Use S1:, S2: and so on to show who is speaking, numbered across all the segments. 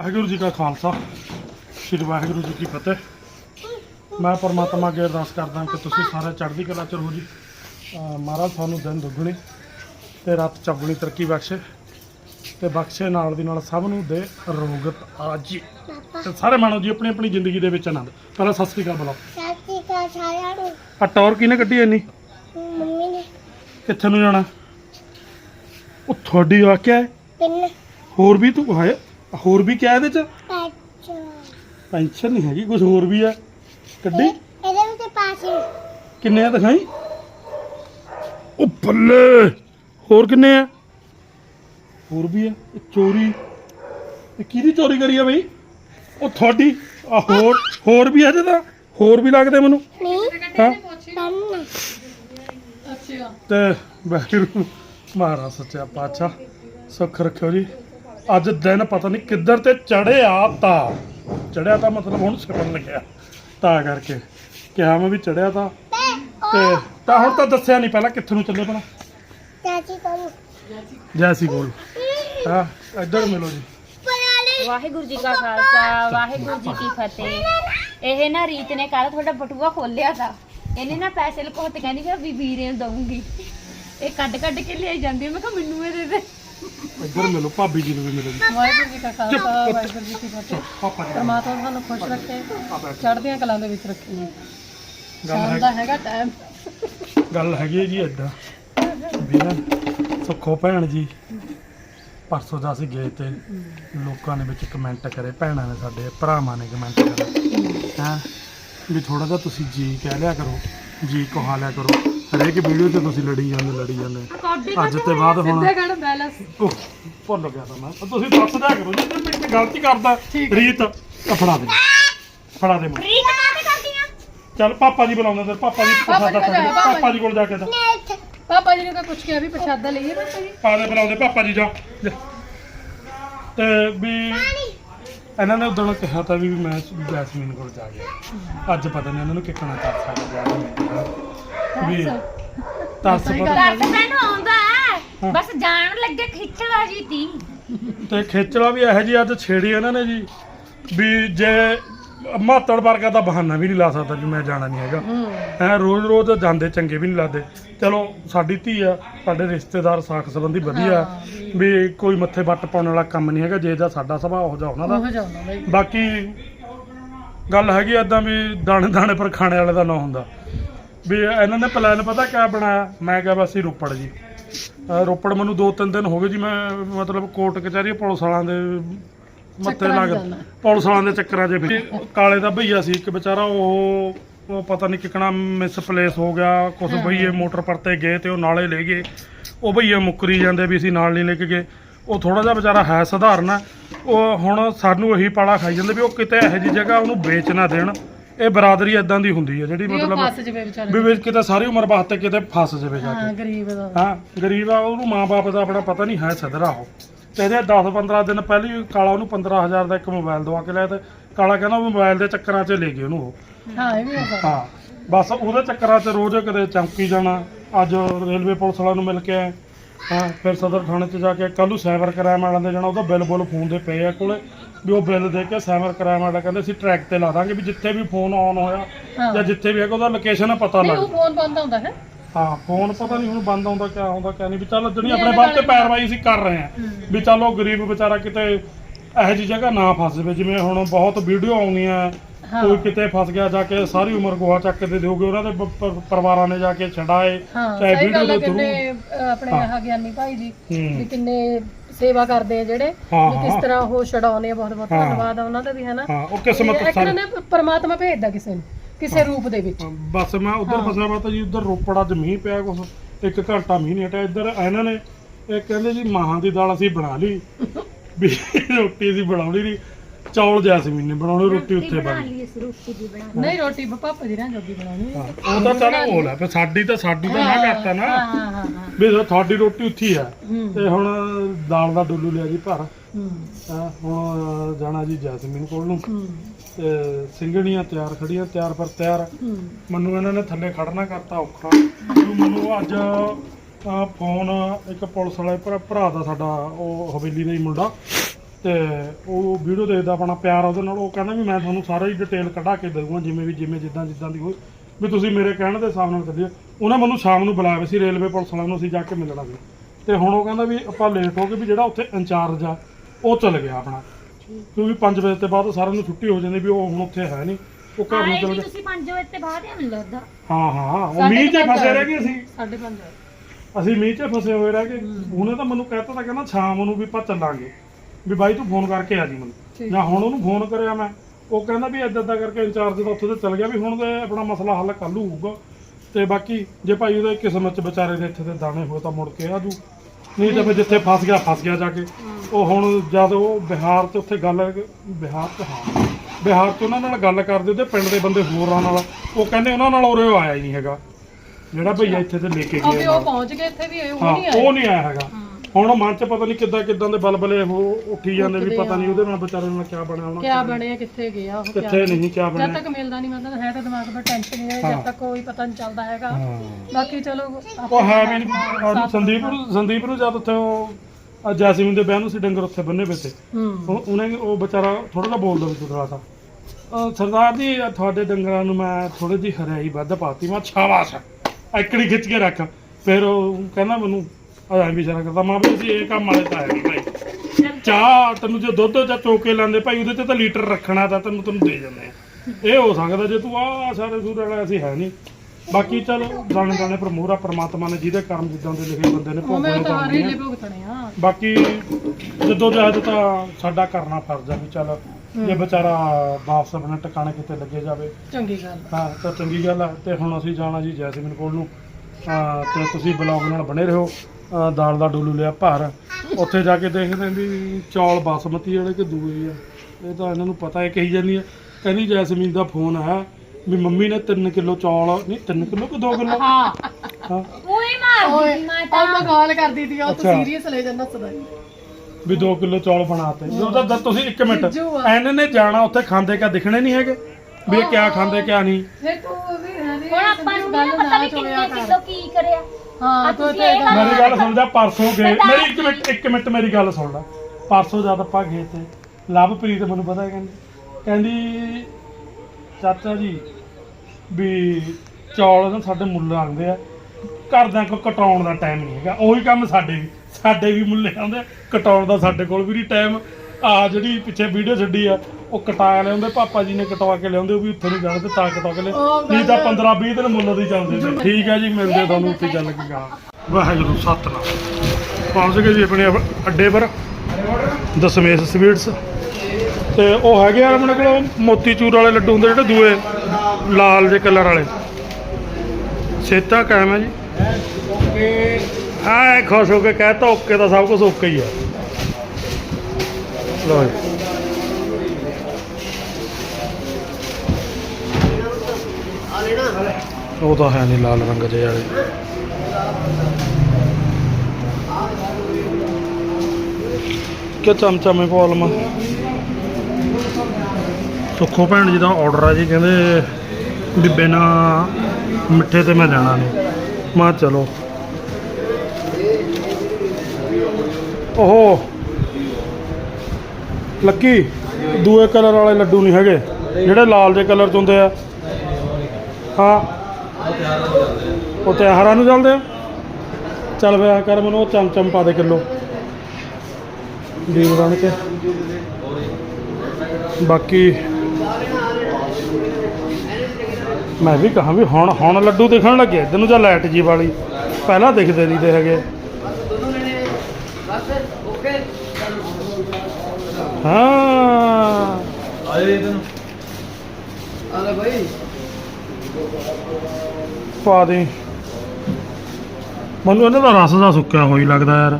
S1: ਵਾਹਿਗੁਰੂ ਜੀ ਕਾ ਖਾਲਸਾ। ਸ੍ਰੀ ਵਾਹਿਗੁਰੂ ਜੀ ਕੀ ਫਤਿਹ। ਮੈਂ ਪਰਮਾਤਮਾ ਅੱਗੇ ਅਰਦਾਸ ਕਰਦਾ ਕਿ ਤੁਸੀਂ ਸਾਰੇ ਚੜ੍ਹਦੀ ਕਲਾ ਚ ਰਹੋ ਜੀ। ਅਹ ਮਹਾਰਾਜ ਤੁਹਾਨੂੰ ਦਿਨ ਦੁੱਗਣੀ ਤੇ ਰਾਤ ਚੌਗੁਣੀ ਤਰੱਕੀ ਬਖਸ਼ੇ ਤੇ ਬਖਸ਼ੇ ਨਾਲ ਦੀ ਨਾਲ ਸਭ ਨੂੰ ਦੇ ਰੋਗਤ ਆਜੀ। ਤੇ ਸਾਰੇ ਮਾਣੋ ਜੀ ਆਪਣੀ ਆਪਣੀ ਜ਼ਿੰਦਗੀ ਦੇ ਵਿੱਚ ਆਨੰਦ। ਪਹਿਲਾਂ ਸਤਿ ਸ੍ਰੀ ਅਕਾਲ ਬੁਲਾਓ।
S2: ਸਤਿ ਸ਼੍ਰੀ ਅਕਾਲ ਸਾਰਿਆਂ ਨੂੰ।
S1: ਆ ਟੌਰ ਕਿਹਨੇ ਕੱਢੀ ਇੰਨੀ
S2: ਮੰਮੀ ਨੇ।
S1: ਕਿੱਥੇ ਨੂੰ ਜਾਣਾ? ਉਹ ਤੁਹਾਡੀ ਵਾਕਿਆ ਹੈ?
S2: ਪਿੰਨ
S1: ਹੋਰ ਵੀ ਤੂੰ ਹੈ? ਹੋਰ ਵੀ ਕਿਆ ਇਹਦੇ ਚ?
S2: ਪੈਚ
S1: ਪੈਨਸ਼ਨ ਨਹੀਂ ਹੈਗੀ ਕੁਝ ਹੋਰ ਵੀ ਹੈ ਕੱਢੀ
S2: ਇਹਦੇ ਵਿੱਚ ਪਾਸੇ।
S1: ਕਿੰਨੇ ਆ ਦਿਖਾਈ? ਉਹ ਬੱਲੇ! ਹੋਰ ਕਿੰਨੇ ਆ? ਹੋਰ ਵੀ ਆ। ਇਹ ਚੋਰੀ। ਇਹ ਕਿਹਦੀ ਚੋਰੀ ਕਰੀ ਆ ਬਈ? ਉਹ ਤੁਹਾਡੀ। ਆ ਹੋਰ। ਹੋਰ ਵੀ ਆ ਜਿਹਦਾ ਹੋਰ ਵੀ ਲੱਗਦੇ ਮੈਨੂੰ?
S2: ਨਹੀਂ।
S1: ਹਾਂ? ਤੇ ਵਾਹਿਗੁਰੂ। ਮਹਾਰਾਜ ਸੱਚਾ ਪਾਤਸ਼ਾਹ। ਸੁੱਖ ਰੱਖਿਓ ਜੀ। ਅੱਜ ਦਿਨ ਪਤਾ ਨਹੀਂ ਕਿੱਧਰ ਤੇ ਚੜਿਆ ਤਾਂ। ਚੜਿਆ ਤਾਂ ਮਤਲਬ ਹੁਣ ਛਿਪਣ ਲੱਗਿਆ। ਤਾਂ ਕਰਕੇ ਕਿਹਾ ਮੈਂ ਵੀ ਚੜਿਆ ਤਾਂ। ਤੇ ਤਾਂ ਹੁਣ ਤਾਂ ਦੱਸਿਆ ਨਹੀਂ ਪਹਿਲਾਂ ਕਿੱਥੇ ਨੂੰ ਚੱਲੇ ਭਲਾ
S2: ਚਾਚੀ ਕੋਲ
S1: ਜੈਸੀ ਹਾਂ ਇੱਧਰ ਮਿਲੋ ਜੀ।
S3: ਵਾਹਿਗੁਰੂ ਜੀ ਕਾ ਖਾਲਸਾ ਵਾਹਿਗੁਰੂ ਜੀ ਕੀ ਫਤਿਹ। ਇਹ ਨਾ ਰੀਤ ਨੇ ਕੱਲ ਤੁਹਾਡਾ ਬਟੂਆ ਖੋਲਿਆ ਤਾ। ਇਹਨੇ ਨਾ ਪੈਸੇ ਲੁਕੋ ਤੇ ਕਹਿੰਦੀ ਕਿ ਵੀ ਵੀਰੇ ਨੂੰ ਦਊਂਗੀ। ਇਹ ਕੱਢ ਕੱਢ ਕੇ ਲਿਆਈ ਜਾਂਦੀ ਆ। ਮੈਂ ਕਿਹਾ ਮੈਨੂੰ ਇਹ ਦੇ ਦੇ।
S1: ਇੱਧਰ ਮਿਲੋ ਭਾਬੀ ਜੀ ਨੂੰ ਵੀ ਮਿਲੋ ਜੀ।
S4: ਵਾਹਿਗੁਰੂ ਜੀ ਕਾ ਖਾਲਸਾ ਵਾਹਿਗੁਰੂ ਜੀ ਕੀ ਫਤਿਹ।
S1: ਪਾਪਾ ਜੀ।
S4: ਪਰਮਾਤਮਾ ਤੁਹਾਨੂੰ ਖੁਸ਼ ਰੱਖੇ ਚੜ੍ਹਦੀਆਂ ਕਲਾਂ ਦੇ ਵਿੱਚ ਰੱਖੇ।
S1: ਗੱਲ
S4: ਸ਼ਾਮ
S1: ਹੈ
S4: ਦਾ ਹੈਗਾ ਟਾਈਮ
S1: ਗੱਲ ਹੈਗੀ ਹੈ ਜੀ ਏਦਾਂ। ਵੀ ਨਾ ਸੁੱਖੋ ਭੈਣ ਜੀ ਪਰਸੋਂ ਦਾ ਅਸੀਂ ਗਏ ਤੇ ਲੋਕਾਂ ਨੇ ਵਿੱਚ ਕਮੈਂਟ ਕਰੇ ਭੈਣਾਂ ਨੇ ਸਾਡੇ ਭਰਾਵਾਂ ਨੇ ਕਮੈਂਟ ਕਰੇ। ਹਾਂ? ਵੀ ਥੋੜਾ ਜਿਹਾ ਤੁਸੀਂ ਜੀ ਕਹਿ ਲਿਆ ਕਰੋ ਜੀ ਕਹਾ ਲਿਆ ਕਰੋ। ਹਰੇਕ ਵੀਡੀਓ ਤੇ ਤੁਸੀਂ ਲੜੀ ਜਾਂਦੇ ਲੜੀ ਜਾਂਦੇ। ਅੱਜ ਤੇ ਬਾਅਦ ਹੁਣ
S4: ਸਿੱਧੇ ਗਣ ਬੈਲੈਂਸ
S1: ਉਹ ਭੁੱਲ ਗਿਆ ਤਾਂ ਮੈਂ। ਤੁਸੀਂ ਦੱਸ ਦਿਆ ਕਰੋ ਜੇ ਮੈਂ ਕੋਈ ਗਲਤੀ ਕਰਦਾ ਰੀਤ ਆ ਫੜਾ ਦੇ। ਫੜਾ ਦੇ ਮੈਨੂੰ।
S2: ਰੀਤ ਕਾਹਦੇ ਕਰਦੀਆਂ
S1: ਚੱਲ ਪਾਪਾ ਜੀ ਬੁਲਾਉਂਦੇ ਤੇ ਪਾਪਾ ਜੀ
S4: ਪਾਪਾ ਜੀ ਕੋਲ
S1: ਛਕ
S4: ਪਾਪਾ
S1: ਪਾਪਾ ਜੀ ਕੋਲ ਜਾ ਕੇ ਤਾਂ
S2: ਨੇ ਇੱਥੇ
S4: ਪਾਪਾ ਜੀ ਨੇ ਕਾ ਕੁਛ ਕਿਹਾ ਵੀ ਪ੍ਰਸ਼ਾਦਾ ਲਈਏ ਪਾਪਾ ਜੀ।
S1: ਪਾ ਦੇ ਬੁਲਾਉਂਦੇ ਪਾਪਾ ਜੀ ਜਾ। ਜਾ। ਤੇ ਵੀ ਇਹਨਾਂ ਨੇ ਉਦੋਂ ਕਿਹਾ ਤਾਂ ਵੀ ਮੈਂ ਜੈਸਮੀਨ ਕੋਲ ਜਾ ਗਿਆ। ਅੱਜ ਪਤਾ ਨਹੀਂ ਇਹਨਾਂ ਨੂੰ ਕਿੱਕਣਾ ਕਰ ਸਕਦਾ ਵੀ ਤਰਸ
S4: ਗੱਲ
S3: ਕੱਟ ਮੈਨੂੰ ਆਉਂਦਾ ਹੈ। ਬਸ ਜਾਣ ਲੱਗੇ ਖਿੱਚਵਾ ਜੀ ਤੀ।
S1: ਤੇ ਖੇਚਲਾ ਵੀ ਇਹੋ ਜੀ ਅੱਜ ਛੇੜੀ ਇਹਨਾਂ ਨੇ ਜੀ ਵੀ ਜੇ ਮਾਤੜ ਵਰਗਾ ਦਾ ਬਹਾਨਾ ਵੀ ਨਹੀਂ ਲਾ ਸਕਦਾ ਕਿ ਮੈਂ ਜਾਣਾ ਨਹੀਂ ਹੈਗਾ। ਐ ਰੋਜ਼ ਰੋਜ਼ ਜਾਂਦੇ ਚੰਗੇ ਵੀ ਨਹੀਂ ਲੱਗਦੇ। ਚਲੋ ਸਾਡੀ ਧੀ ਆ ਸਾਡੇ ਰਿਸ਼ਤੇਦਾਰ ਸਾਖ ਸੰਬੰਧੀ ਵਧੀਆ। ਵੀ ਕੋਈ ਮੱਥੇ ਵੱਟ ਪਾਉਣ ਵਾਲਾ ਕੰਮ ਨਹੀਂ ਹੈਗਾ ਜੇ ਦਾ ਸਾਡਾ ਸੁਭਾਅ ਹੋ ਜਾ ਉਹਨਾਂ ਦਾ
S4: ਉਹ ਜਾਉਂਦਾ ਬਈ।
S1: ਬਾਕੀ ਗੱਲ ਹੈਗੀ ਐਦਾਂ ਵੀ ਦਾਣੇ ਦਾਣੇ ਪਰ ਖਾਣੇ ਵਾਲੇ ਦਾ ਨਾਂ ਹੁੰਦਾ। ਵੀ ਇਹਨਾਂ ਨੇ ਪਲਾਨ ਪਤਾ ਕਿਆ ਬਣਾਇਆ? ਮੈਂ ਕਿਹਾ ਬਸ ਹੀ ਰੋਪੜ ਜੀ। ਅਹ ਰੋਪੜ ਮੈਨੂੰ ਦੋ ਤਿੰਨ ਦਿਨ ਹੋ ਗਏ ਜੀ ਮੈਂ ਮਤਲਬ ਕੋਰਟ ਕਚਹਿਰੀ ਪੁਲਿਸ ਵਾਲਾਂ ਦੇ ਮੱਥੇ
S4: ਚੱਕਰਾਂ 'ਚ
S1: ਲੱਗ। ਪੁਲਿਸ ਵਾਲਾਂ ਦੇ ਚੱਕਰਾਂ 'ਚ ਫਿਰ ਕਾਲੇ ਦਾ ਭਈਆ ਸੀ ਇੱਕ ਵਿਚਾਰਾ ਉਹ ਉਹ ਪਤਾ ਨਹੀਂ ਕਿਕਣਾ ਮਿਸਪਲੇਸ ਹੋ ਗਿਆ ਕੁਝ ਭਈਏ ਮੋਟਰ ਪਰ ਤੇ ਗਏ ਤੇ ਉਹ ਨਾਲੇ ਲੈ ਗਏ। ਉਹ ਭਈਏ ਮੁੱਕਰੀ ਜਾਂਦੇ ਵੀ ਅਸੀਂ ਨਾਲ ਨਹੀਂ ਲੈ ਕੇ ਗਏ। ਉਹ ਥੋੜਾ ਜਿਹਾ ਵਿਚਾਰਾ ਹੈ ਸਧਾਰਨ ਆ ਉਹ ਹੁਣ ਸਾਨੂੰ ਇਹੀ ਪਾਲਾ ਖਾਈ ਜਾਂਦੇ ਵੀ ਉਹ ਕਿਤੇ ਇਹੋ ਜਿਹੀ ਜਗ੍ਹਾ ਉਹਨੂੰ ਵੇਚ ਨਾ ਦੇਣ। ਇਹ ਬਰਾਦਰੀ ਇਦਾਂ ਦੀ ਹੁੰਦੀ ਹੈ ਜਿਹੜੀ
S4: ਵੀ ਉਹ
S1: ਮਤਲਬ
S4: ਫਸ ਜਵੇ ਵਿਚਾਰੇ
S1: ਵੀ ਕਿਤੇ ਸਾਰੀ ਉਮਰ ਵਾਸਤੇ ਕਿਤੇ ਫਸ ਜਾਵੇ ਜਾ ਕੇ।
S4: ਹਾਂ ਗਰੀਬ ਦਾ।
S1: ਹਾਂ ਗਰੀਬ ਆ ਉਹਨੂੰ ਮਾਂ-ਬਾਪ ਦਾ ਆਪਣਾ ਪਤਾ ਨਹੀਂ ਹੈ ਸਦਰਾ ਉਹ। ਤੇ ਇਹਦੇ 10-15 ਦਿਨ ਪਹਿਲੀ ਕਾਲਾ ਉਹਨੂੰ 15000 ਦਾ ਇੱਕ ਮੋਬਾਈਲ ਦਵਾ ਕੇ ਲਿਆ ਤੇ ਕਾਲਾ ਕਹਿੰਦਾ ਉਹ ਮੋਬਾਈਲ ਦੇ ਚੱਕਰਾਂ 'ਚ ਲੈ ਗਏ ਉਹਨੂੰ ਉਹ।
S4: ਹਾਂ ਇਹ ਵੀ ਹੋ
S1: ਬਸ ਉਹਦੇ ਚੱਕਰਾਂ 'ਚ ਰੋਜ਼ ਕਦੇ ਚੌਂਕੀ ਜਾਣਾ ਅੱਜ ਰੇਲਵੇ ਪੁਲਿਸ ਵਾਲਿਆਂ ਨੂੰ ਮਿਲ ਕੇ ਆਏ ਹਾਂ ਫਿਰ ਸਦਰ ਥਾਣੇ 'ਚ ਜਾ ਕੇ ਕੱਲ੍ਹ ਨੂੰ ਸਾਈਬਰ ਕ੍ਰਾਈਮ ਵਾਲਿਆਂ ਦੇ ਜਾਣਾ ਉਹਦਾ ਬਿੱਲ ਬੁੱਲ ਫੋਨ ਦੇ ਪਏ ਆ ਕੋਲੇ। ਵੀ ਉਹ ਬਿੱਲ ਦੇ ਕੇ ਸਾਈਬਰ ਕ੍ਰਾਈਮ ਵਾਲਾ ਕਹਿੰਦੇ ਅਸੀਂ ਟਰੈਕ ਤੇ ਲਾ ਦਾਂਗੇ ਵੀ ਜਿੱਥੇ ਵੀ ਫੋਨ ਆਨ ਹੋਇਆ ਜਾਂ ਜਿੱਥੇ ਵੀ ਹੈਗਾ ਉਹਦਾ ਲੋਕੇਸ਼ਨ ਪਤਾ
S4: ਨਹੀਂ
S1: ਲੱਗ
S4: ਉਹ ਫੋਨ ਬੰਦ ਹੁੰਦਾ ਹੈ।
S1: ਹਾਂ ਫੋਨ ਪਤਾ ਨਹੀਂ ਹੁਣ ਬੰਦ ਆਉਂਦਾ ਕਿਆ ਆਉਂਦਾ ਕਿਆ ਨਹੀਂ ਵੀ ਚੱਲ ਜਿਹੜੀ ਆਪਣੇ ਵੱਲ ਤੇ ਪੈਰਵਾਈ ਅਸੀਂ ਕਰ ਰਹੇ ਹਾਂ। ਵੀ ਚੱਲ ਉਹ ਗਰੀਬ ਵਿਚਾਰਾ ਕਿਤੇ ਇਹੋ ਜਿਹੀ ਜਗ੍ਹਾ ਨਾ ਫਸ ਜਾਵੇ ਜਿਵੇਂ ਹੁਣ ਬਹੁਤ ਵੀਡੀਓ ਆਉਂਦੀਆਂ। ਕੋਈ ਕਿਤੇ ਫਸ ਗਿਆ ਜਾ ਕੇ ਸਾਰੀ ਉਮਰ ਗੋਹਾ ਚੱਕ ਕੇ ਦੇ ਦਿਓਗੇ ਉਹਨਾਂ ਦੇ ਪ- ਪ- ਪਰਿਵਾਰਾਂ ਨੇ ਜਾ ਕੇ ਛਡਾਏ
S4: ਹਾਂ
S1: ਚਾਹੇ
S4: ਸਹੀ
S1: ਵੀਡੀਓ
S4: ਗੱਲ ਹੈ
S1: ਦੇ ਥਰੂ
S4: ਕਿੰਨੇ ਅਹ, ਆਪਣੇ। ਆਹ ਗਿਆਨੀ ਭਾਈ ਜੀ ਵੀ
S1: ਹੂੰ।
S4: ਕਿੰਨੇ ਸੇਵਾ ਕਰਦੇ ਆ ਜਿਹੜੇ
S1: ਹਾਂ,
S4: ਵੀ
S1: ਹਾਂ।
S4: ਕਿਸ ਤਰ੍ਹਾਂ ਉਹ ਛਡਾਉਣੇ ਆ ਬਹੁਤ ਬਹੁਤ
S1: ਹਾਂ।
S4: ਧੰਨਵਾਦ ਆ ਉਹਨਾਂ ਦਾ ਵੀ ਹੈ ਨਾ
S1: ਹਾਂ ਉਹ ਕਿਸਮਤ
S4: ਇੱਕ
S1: ਸਾਰੀ
S4: ਨਾ ਪਰਮਾਤਮਾ ਭੇਜਦਾ ਕਿਸੇ ਨੂੰ ਕਿਸੇ ਰੂਪ ਦੇ ਵਿੱਚ
S1: ਬਸ ਮੈਂ ਉਧਰ
S4: ਹਾਂ।
S1: ਫਸਿਆ ਵਾ ਤਾਂ ਜੀ ਉਧਰ ਰੋਪੜ ਅੱਜ ਮੀਂਹ ਪਿਆ ਕੁਛ ਇੱਕ ਘੰਟਾ ਮੀਂਹ ਨਹੀਂ ਹਟਿਆ ਇੱਧਰ ਇਹਨਾਂ ਨੇ ਇਹ ਕਹਿੰਦੇ ਜੀ ਮਾਹਾਂ ਦੀ ਦਾਲ ਅਸੀਂ ਬਣਾ ਲਈ ਵੀ ਰੋਟੀ ਅਸੀਂ ਬਣਾਉਣੀ ਨਹੀਂ ਚੌਲ ਜੈਸਮੀਨ ਨੇ ਬਣਾਉਣੇ ਰੋਟੀ ਉੱਥੇ ਬਣ
S3: ਲਈ ਇਸ ਰੋਟੀ ਦੀ ਬਣਾ
S4: ਨਹੀਂ ਰੋਟੀ ਪਾਪਾ ਜੀ ਨਾਲ ਜੋਗੀ ਬਣਾਉਣੀ।
S1: ਹਾਂ, ਉਹ ਤਾਂ ਚੱਲ ਉਹ ਲੈ ਪਰ ਸਾਡੀ ਤਾਂ ਸਾਡੀ ਤਾਂ ਮੈਂ ਕਰਤਾ ਨਾ।
S4: ਹਾਂ ਹਾਂ ਹਾਂ ਹਾਂ।
S1: ਵੀ ਤੁਹਾਡੀ ਰੋਟੀ ਉੱਥੇ ਹੀ ਆ।
S4: ਹੂੰ।
S1: ਤੇ ਹੁਣ ਦਾਲ ਦਾ ਡੁੱਲੂ ਲਿਆ ਜੀ ਭਰ
S4: ਹੂੰ।
S1: ਹਾਂ, ਹੁਣ ਜਾਣਾ ਜੀ ਜੈਸਮੀਨ ਕੋਲ ਨੂੰ।
S4: ਹੂੰ।
S1: ਤੇ ਸਿੰਗਣੀਆਂ ਤਿਆਰ ਖੜੀਆਂ ਤਿਆਰ ਪਰ ਤਿਆਰ।
S4: ਹੂੰ।
S1: ਮੈਨੂੰ ਇਹਨਾਂ ਨੇ ਥੱਲੇ ਖੜਨਾ ਕਰਤਾ ਔਖਾ। ਮੈਨੂੰ ਅੱਜ ਅਹ, ਫੋਨ ਇੱਕ ਪੁਲਿਸ ਵਾਲੇ ਭਰਾ ਭਰਾ ਦਾ ਸਾਡਾ ਉਹ ਹਵੇਲੀ ਦਾ ਹੀ ਮੁੰਡਾ। ਤੇ ਉਹ ਵੀਡੀਓ ਦੇਖਦਾ ਆਪਣਾ ਪਿਆਰ ਉਹਦੇ ਨਾਲ ਉਹ ਕਹਿੰਦਾ ਵੀ ਮੈਂ ਤੁਹਾਨੂੰ ਸਾਰਾ ਹੀ ਡਿਟੇਲ ਕਢਾ ਕੇ ਦੇਵਾਂਗਾ ਜਿਵੇਂ ਵੀ ਜਿਵੇਂ ਜਿੱਦਾਂ ਜਿੱਦਾਂ ਦੀ ਹੋਈ। ਵੀ ਤੁਸੀਂ ਮੇਰੇ ਕਹਿਣ ਦੇ ਹਿਸਾਬ ਨਾਲ ਚੱਲਿਓ ਉਹਨਾਂ ਮੈਨੂੰ ਸ਼ਾਮ ਨੂੰ ਬੁਲਾਇਆ ਸੀ ਰੇਲਵੇ ਪੁਲਿਸ ਵਾਲਿਆਂ ਨੂੰ ਅਸੀਂ ਜਾ ਕੇ ਮਿਲਣਾ ਸੀ। ਤੇ ਹੁਣ ਉਹ ਕਹਿੰਦਾ ਵੀ ਆਪਾਂ ਲੇਟ ਹੋ ਗਏ ਵੀ ਜਿਹੜਾ ਉੱਥੇ ਇੰਚਾਰਜ ਆ ਉਹ ਚਲ ਗਿਆ ਆਪਣਾ। ਕਿਉਂਕਿ 5 ਵਜੇ ਤੋਂ ਬਾਅਦ ਸਾਰਿਆਂ ਨੂੰ ਛੁੱਟੀ ਹੋ ਜਾਂਦੀ ਵੀ ਉਹ ਹੁਣ ਉੱਥੇ ਹੈ ਨਹੀਂ। ਉਹ ਘਰ ਨੂੰ ਚਲ ਗਿਆ
S3: ਤੁਸੀਂ 5 ਵਜੇ ਤੇ ਬਾਅਦ ਆ ਮੈਨੂੰ ਲੱਗਦਾ
S1: ਹਾਂ ਹਾਂ ਉਹ ਮੀਂਹ 'ਚ
S3: ਤਾਂ
S1: ਫਸੇ ਰਹਿ ਗਏ ਅਸੀਂ
S4: ਸਾਢੇ ਪੰਜ
S1: ਅਸੀਂ ਮੀਂਹ 'ਚ ਫਸੇ ਹੋਏ ਰਹਿ ਗਏ। ਉਹਨੇ ਤਾਂ ਮੈਨੂੰ ਕਹਿਤਾ ਤਾਂ ਕਹਿੰਦਾ ਸ਼ਾਮ ਨੂੰ ਵੀ ਆਪਾਂ ਚੱਲਾਂਗੇ। ਵੀ ਬਾਈ ਤੂੰ ਫੋਨ ਕਰਕੇ ਆ ਜੀ ਮੈਨੂੰ। ਜਾਂ ਹੁਣ ਉਹਨੂੰ ਫੋਨ ਕਰਿਆ ਮੈਂ ਉਹ ਕਹਿੰਦਾ ਵੀ ਏਦਾਂ ਏਦਾਂ ਕਰਕੇ ਇੰਚਾਰਜ ਦਾ ਉੱਥੇ ਤੇ ਚੱਲ ਗਿਆ ਵੀ ਹੁਣ ਤੇ ਆਪਣਾ ਮਸਲਾ ਹੱਲ ਕੱਲ ਹੋਊਗਾ ਤੇ ਬਾਕੀ ਜੇ ਭਾਈ ਉਹਦੇ ਕਿਸਮਤ 'ਚ ਵਿਚਾਰੇ ਦੇ ਇੱਥੇ ਤੇ ਦਾਣੇ ਹੋਏ ਤਾਂ ਮੁੜ ਕੇ ਆ ਜੂ। ਨਹੀਂ ਤਾਂ ਫਿਰ ਜਿੱਥੇ ਫਸ ਗਿਆ ਫਸ ਗਿਆ ਜਾ ਕੇ। ਉਹ ਹੁਣ ਜਦ ਉਹ ਬਿਹਾਰ 'ਚ ਉੱਥੇ ਗੱਲ ਬਿਹਾਰ 'ਚ ਹਾਂ। ਬਿਹਾਰ 'ਚ ਉਹਨਾਂ ਨਾਲ ਗੱਲ ਕਰਦੇ ਉਹਦੇ ਪਿੰਡ ਦੇ ਬੰਦੇ ਹੋਰਾਂ ਨਾਲ ਉਹ ਕਹਿੰਦੇ ਉਹਨਾਂ ਨਾਲ ਉਰੇ ਉਹ ਆਇਆ ਹੀ ਨਹੀਂ ਹੈਗਾ। ਜਿਹੜਾ ਭਈਆ ਇੱਥੇ ਤੇ ਲੈ ਕੇ ਗਿਆ
S4: ਉਹ ਪਹੁੰਚ ਗਏ ਇੱਥੇ ਵੀ ਉਹ ਨਹੀਂ
S1: ਉਹ
S4: ਆਏ
S1: ਨਹੀਂ ਆਇਆ ਹੈਗਾ। ਹੁਣ ਮਨ 'ਚ ਪਤਾ ਨਹੀਂ ਕਿੱਦਾਂ ਕਿੱਦਾਂ ਦੇ ਬਲਬਲੇ ਉਹ ਉੱਠੀ ਜਾਂਦੇ ਵੀ ਪਤਾ ਨਹੀਂ ਉਹਦੇ ਨਾਲ ਵਿਚਾਰੇ ਨਾਲ ਕੀ ਬਣਿਆ ਹੋਣਾ
S4: ਕਿਆ ਬਣਿਆ ਕਿੱਥੇ ਗਿਆ ਉਹ ਕਿਆ
S1: ਕਿੱਥੇ ਨਹੀਂ ਕੀ
S4: ਜਦ
S1: ਬਣਿਆ।
S4: ਤੱਕ ਮਿਲਦਾ ਨਹੀਂ ਮਤਲਬ ਹੈ ਤਾਂ ਦਿਮਾਗ 'ਤੇ ਟੈਨਸ਼ਨ ਹੈ
S1: ਹਾਂ।
S4: ਜਦ ਤੱਕ ਕੋਈ ਪਤਾ ਨਹੀਂ ਚੱਲਦਾ ਹੈਗਾ।
S1: ਹਾਂ।
S4: ਬਾਕੀ ਚਲੋ
S1: ਉਹ ਹੈ ਵੀ ਨਹੀਂ ਸੰਦੀਪ ਨੂੰ ਸੰਦੀਪ ਨੂੰ ਜਦ ਉੱਥੇ ਉਹ ਅਹ ਜੈਸਮੀਨ ਦੇ ਵਿਆਹ ਨੂੰ ਸੀ ਡੰਗਰ ਉੱਥੇ ਬੰਨੇ ਪਏ ਤੇ
S4: ਹੂੰ।
S1: ਉਹ- ਉਹਨੇ ਉਹ ਵਿਚਾਰਾ ਥੋੜਾ ਜਿਹਾ ਬੋਲਦਾ ਵੀ ਥੋੜਾ ਸਾ ਅਹ ਸਰਦਾਰ ਜੀ ਆਹ ਤੁਹਾਡੇ ਡੰਗਰਾਂ ਨੂੰ ਮੈਂ ਥੋੜੀ ਜਿਹੀ ਹਰਿਆਈ ਵੱਧ ਪਾਤੀ ਮੈਂ ਛਾਵਾਸ ਐਕੜੀ ਖਿੱਚ ਕੇ ਰੱਖ। ਫਿਰ ਉਹ ਕਹਿੰਦਾ ਮੈਨੂੰ ਆਂ ਵੀ ਸ਼ਰਾ ਕਰਦਾ ਮਾਂ ਵੀ ਅਸੀਂ ਇਹ ਕੰਮ ਵਾਲੇ ਤਾਂ ਹੈ ਭਾਈ। ਚਾਹ ਤੈਨੂੰ ਜੇ ਦੁੱਧ ਜਾਂ ਚੋਕੇ ਲਾਂਦੇ ਭਾਈ ਉਹਦੇ ਤੇ ਤਾਂ ਲੀਟਰ ਰੱਖਣਾ ਤਾਂ ਤੈਨੂੰ ਤੈਨੂੰ ਦੇ ਜਾਂਦੇ ਆ। ਇਹ ਹੋ ਸਕਦਾ ਜੇ ਤੂੰ ਆ ਸਾਰੇ ਸੂਰ ਵਾਲਾ ਅਸੀਂ ਹੈ ਨਹੀਂ। ਬਾਕੀ ਚਲ ਜਾਣੇ ਜਾਣੇ ਪਰ ਮੋਹਰਾ ਪ੍ਰਮਾਤਮਾ ਨੇ ਜਿਹਦੇ ਕਰਮ ਜਿੱਦਾਂ ਦੇ ਲਿਖੇ ਬੰਦੇ ਨੇ ਭੋਗਣੇ
S4: ਮੈਂ
S1: ਤਾਂ ਆ।
S4: ਭੁਗਤਣੇ ਆ।
S1: ਬਾਕੀ ਜਦੋਂ ਜਹਾਜ਼ ਤਾਂ ਸਾਡਾ ਕਰਨਾ ਫਰਜ਼ ਆ ਵੀ ਚੱਲ ਜੇ ਵਿਚਾਰਾ ਵਾਪਸ ਆਪਣੇ ਟਿਕਾਣੇ ਕਿਤੇ ਲੱਗੇ ਜਾਵੇ।
S4: ਚੰਗੀ ਗੱਲ
S1: ਹਾਂ ਤਾਂ ਚੰਗੀ ਗੱਲ ਆ। ਤੇ ਹੁਣ ਅਸੀਂ ਜਾਣਾ ਜੀ ਜੈਸਮੀਨ ਕੋਲ ਨੂੰ। ਹਾਂ ਤੇ ਤੁਸੀਂ ਬਲੌਗ ਨਾਲ ਬਣੇ ਰਹੋ। ਦਾਲ ਦਾ ਡੋਲੂ ਲਿਆ ਭਰ। ਉੱਥੇ ਜਾ ਕੇ ਦੇਖਦੇ ਵੀ ਚੌਲ ਬਾਸਮਤੀ ਵਾਲੇ ਕਿ ਦੂਏ ਆ। ਇਹ ਤਾਂ ਇਹਨਾਂ ਨੂੰ ਪਤਾ ਹੈ ਕਹੀ ਜਾਂਦੀ ਆ। ਕਹਿੰਦੀ ਜੈਸਮੀਨ ਦਾ ਫੋਨ ਆ ਵੀ ਮੰਮੀ ਨੇ 3 ਕਿਲੋ ਚੌਲ ਨਹੀਂ 3 ਕਿਲੋ ਕਿ 2 ਕਿਲੋ?
S3: ਹਾਂ।
S1: ਹਾਂ।
S3: ਉਹੀ ਮਾਰਦੀ ਸੀ ਮੈਂ
S4: ਉਹ
S3: ਤਾਂ
S4: ਮੈਂ ਕਾਲ ਕਰਦੀ ਸੀ ਉਹ
S1: ਅੱਛਾ।
S4: ਤਾਂ ਸੀਰੀਅਸ ਲੈ ਜਾਂਦਾ ਸਦਾ
S1: ਵੀ 2 ਕਿਲੋ ਚੌਲ ਬਣਾਤੇ। ਉਹ ਤਾਂ ਜਦ ਤੁਸੀਂ 1 ਮਿੰਟ।
S4: ਜੀਜੂ ਆ।
S1: ਇਹਨਾਂ ਨੇ ਜਾਣਾ ਉੱਥੇ ਖਾਂਦੇ ਕਿਆ ਦਿਖਣੇ ਨਹੀਂ ਹੈਗੇ? ਵੀ ਇਹ ਕਿਆ ਖਾਂਦੇ ਕਿਆ ਨਹੀਂ?
S4: ਫਿਰ ਤੂੰ ਵੀ ਹੈ ਨੀ,
S3: ਹੁਣ ਆਪਾਂ ਨੂੰ ਨੀ ਪਤਾ ਵੀ ਕਿੰਨੇ ਕਿਲੋ ਕੀ ਕਰਿਆ।
S4: ਹਾਂ ਤੂੰ ਤਾਂ
S3: ਗੱਲ-
S1: ਮੇਰੀ ਗੱਲ ਸਮਝਾ ਪਰਸੋਂ ਗਏ। ਮੇਰੀ ਇੱਕ ਮਿੰਟ ਇੱਕ ਮਿੰਟ ਮੇਰੀ ਗੱਲ ਸੁਣ ਲੈ। ਪਰਸੋਂ ਜਦ ਆਪਾਂ ਗਏ ਤੇ ਲਵਪ੍ਰੀਤ ਮੈਨੂੰ ਪਤਾ ਕਹਿੰਦੀ ਕਹਿੰਦੀ ਚਾਚਾ ਜੀ ਵੀ ਚੌਲ ਨਾ ਸਾਡੇ ਮੁੱਲ ਆਉਂਦੇ ਆ। ਘਰਦਿਆਂ ਕੋ ਕਟਾਉਣ ਦਾ ਟਾਈਮ ਨਹੀਂ ਹੈਗਾ। ਉਹੀ ਕੰਮ ਸਾਡੇ ਵੀ ਸਾਡੇ ਵੀ ਮੁੱਲੇ ਆਉਂਦੇ ਆ, ਕਟਾਉਣ ਦਾ ਸਾਡੇ ਕੋਲ ਵੀ ਨਹੀਂ ਟਾਈਮ ਆ ਜਿਹੜੀ ਪਿੱਛੇ ਵੀਡੀਓ ਛੱਡੀ ਆ ਉਹ ਕਟਾ ਲਿਆਉਂਦੇ ਪਾਪਾ ਜੀ ਨੇ ਕਟਵਾ ਕੇ ਲਿਆਉਂਦੇ ਉਹ ਵੀ ਉੱਥੇ ਨਹੀਂ ਜਾਣਦੇ ਤਾਂ ਕਟਾ ਕੇ ਲੈ ਨਹੀਂ ਤਾਂ 15 20 ਦਿਨ ਮੁੱਲ ਦੀ ਚੱਲਦੇ ਨੇ। ਠੀਕ ਹੈ ਜੀ ਮਿਲਦੇ ਤੁਹਾਨੂੰ ਉੱਥੇ ਚੱਲ ਕੇ ਗਾ ਵਾਹਿਗੁਰੂ ਸਤਨਾਮ। ਪਹੁੰਚ ਗਏ ਜੀ ਆਪਣੇ ਅੱਡੇ ਪਰ। ਦਸਮੇਸ਼ ਸਵੀਟਸ। ਤੇ ਉਹ ਹੈਗੇ ਆ ਆਪਣੇ ਕੋਲ ਮੋਤੀਚੂਰ ਵਾਲੇ ਲੱਡੂ ਹੁੰਦੇ ਜਿਹੜੇ ਦੂਏ ਲਾਲ ਜੇ ਕਲਰ ਵਾਲੇ। ਸੇਤਾ ਕਾਇਮ ਹੈ ਜੀ। ਹਾਂ ਇਹ ਖੁਸ਼ ਹੋ ਕੇ ਕਹਿਤਾ ਓਕੇ ਤਾਂ ਸਭ ਕੁਝ ਓਕੇ ਹੀ ਆ। ਲਓ ਜੀ ਉਹ ਤਾਂ ਹੈ ਨਹੀਂ ਲਾਲ ਰੰਗ ਦੇ ਵਾਲੇ। ਕਿ ਚਮਚਾ ਮੇ ਪਾ ਲਵਾਂ? ਸੁੱਖੋ ਭੈਣ ਜੀ ਦਾ ਆਰਡਰ ਆ ਜੀ, ਕਹਿੰਦੇ ਵੀ ਬਿਨਾ ਮਿੱਠੇ ਤੇ ਮੈਂ ਜਾਣਾ ਨਹੀਂ ਮਾ ਚਲੋ। ਓਹੋ। ਲੱਕੀ, ਦੂਏ ਕਲਰ ਵਾਲੇ ਲੱਡੂ ਨਹੀਂ ਹੈਗੇ। ਜਿਹੜੇ ਲਾਲ ਦੇ ਕਲਰ ਚ ਹੁੰਦੇ ਆ। ਹਾਂ। ਉਹ ਤੇ ਹਰਾਂ ਨੂੰ ਚੱਲਦੇ ਆ। ਚੱਲ ਪਿਆ ਕਰ ਮੈਨੂੰ, ਉਹ ਚਮਚਮ ਪਾ ਦੇ ਕਿਲੋ। ਵੀਰ ਬਣ ਕੇ। ਬਾਕੀ ਮੈਂ ਵੀ ਕਹਾਂ ਵੀ ਹੁਣ ਹੁਣ ਲੱਡੂ ਦਿਖਣ ਲੱਗੇ। ਇੱਧਰ ਨੂੰ ਜਾਂ ਲਾਈਟ ਜੀ ਵਾਲੀ। ਪਹਿਲਾਂ ਦਿਖਦੇ ਨਹੀਂ ਦੇ ਹੈਗੇ। ਹਾਂ।
S5: ਆਏ ਤੈਨੂੰ ਆਲੇ ਭਾਈ
S1: ਪਾ ਦੇ। ਮੈਨੂੰ ਇਹਨਾਂ ਦਾ ਰਸ ਦਾ ਸੁੱਕਿਆ ਹੋਈ ਲੱਗਦਾ ਯਾਰ।